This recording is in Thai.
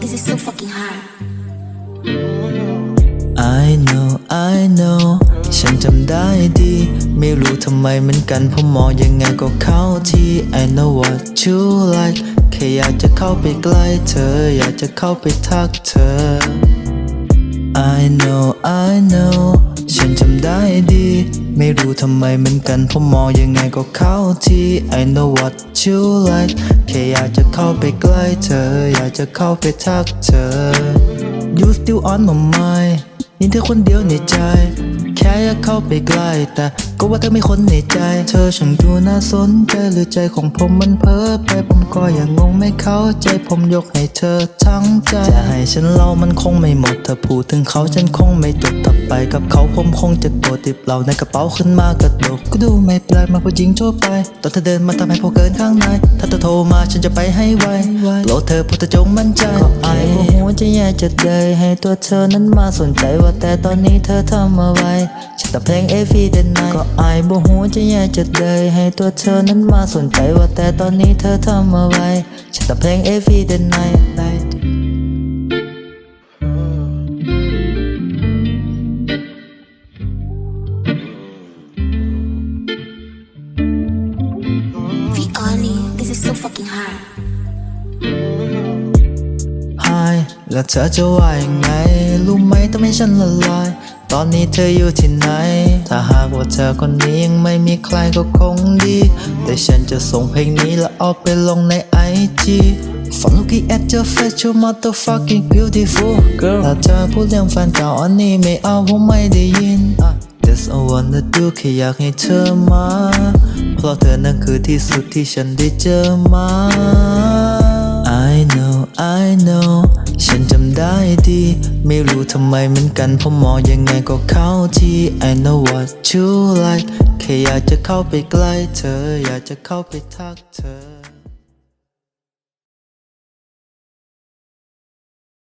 This is so fucking hard. I know I know ฉันจำได้ดี ไม่รู้ทำไมเหมือนกันผมมองยังไงก็เข้าที่ I know what you like แค่อยากจะเข้าไปใกล้เธอ อยากจะเข้าไปทักเธอ I know I know ฉันจำได้ดี ไม่รู้ทำไมเหมือนกันผมมองยังไงก็เข้าที่ I know what you like แค่อยากจะเข้าไปใกล้เธอ อยากจะเข้าไปทักเธอ You still on my mind มีเธอคนเดียวในใจ แค่อยากเข้าไปใกล้แต่ ก็ว่าเธอไม่คนในใจ เธอช่างดูน่าสนใจหรือใจของผมมันเพ้อไปผมก็ยังงงไม่เข้าใจผมยกให้เธอทั้งใจ จะให้ฉันเล่ามันคงไม่หมดถ้าพูดถึงเขาฉันคงไม่จบถ้าไปกับเขาผมคงจะโกรธติบเหล่าในกระเป๋าขึ้นมากระดกก็ดูไม่แปลกมากผู้หญิงทั่วไป ตอนเธอเดินมาทำให้พอเกินข้างใน ถ้าเธอโทรมาฉันจะไปให้ไวโปรดเธอพูดเธอจงมั่นใจก็ไอ้หัวจะแย่จะเดยให้ตัวเธอนั้นมาสนใจว่าแต่ตอนนี้เธอทำอะไรฉันแต่เพลงเอฟีเดนไนก็ไอ้บ่หัวจะแย่จะเดยให้ตัวเธอนั้นมาสนใจว่าแต่ตอนนี้เธอทำอะไรฉันแต่เพลงเอฟีเดนไน The only, this is so fucking hard. Hi แล้วเธอจะว่ายังไง รู้ไหมทำให้ฉันละลาย ตอนนี้เธออยู่ที่ไหน ถ้าหากว่าเธอคนนี้ยังไม่มีใครก็คงดี แต่ฉันจะส่งเพลงนี้แล้วเอาไปลงใน IG From looking at your face you motherfucking beautiful girl ถ้าเธอพูดเรื่องแฟนเก่าอันนี้ไม่เอาผมไม่ได้ยินอะ That's all I wanna do แค่อยากให้เธอมา เพราะเธอนั้นคือที่สุดที่ฉันได้เจอมาู้ทำไมเหมือนกันผมมองยังไงก็เข้าที่ I know what you like แค่อยากจะเข้าไปใกล้เธอ อยากจะเข้าไปทักเธอ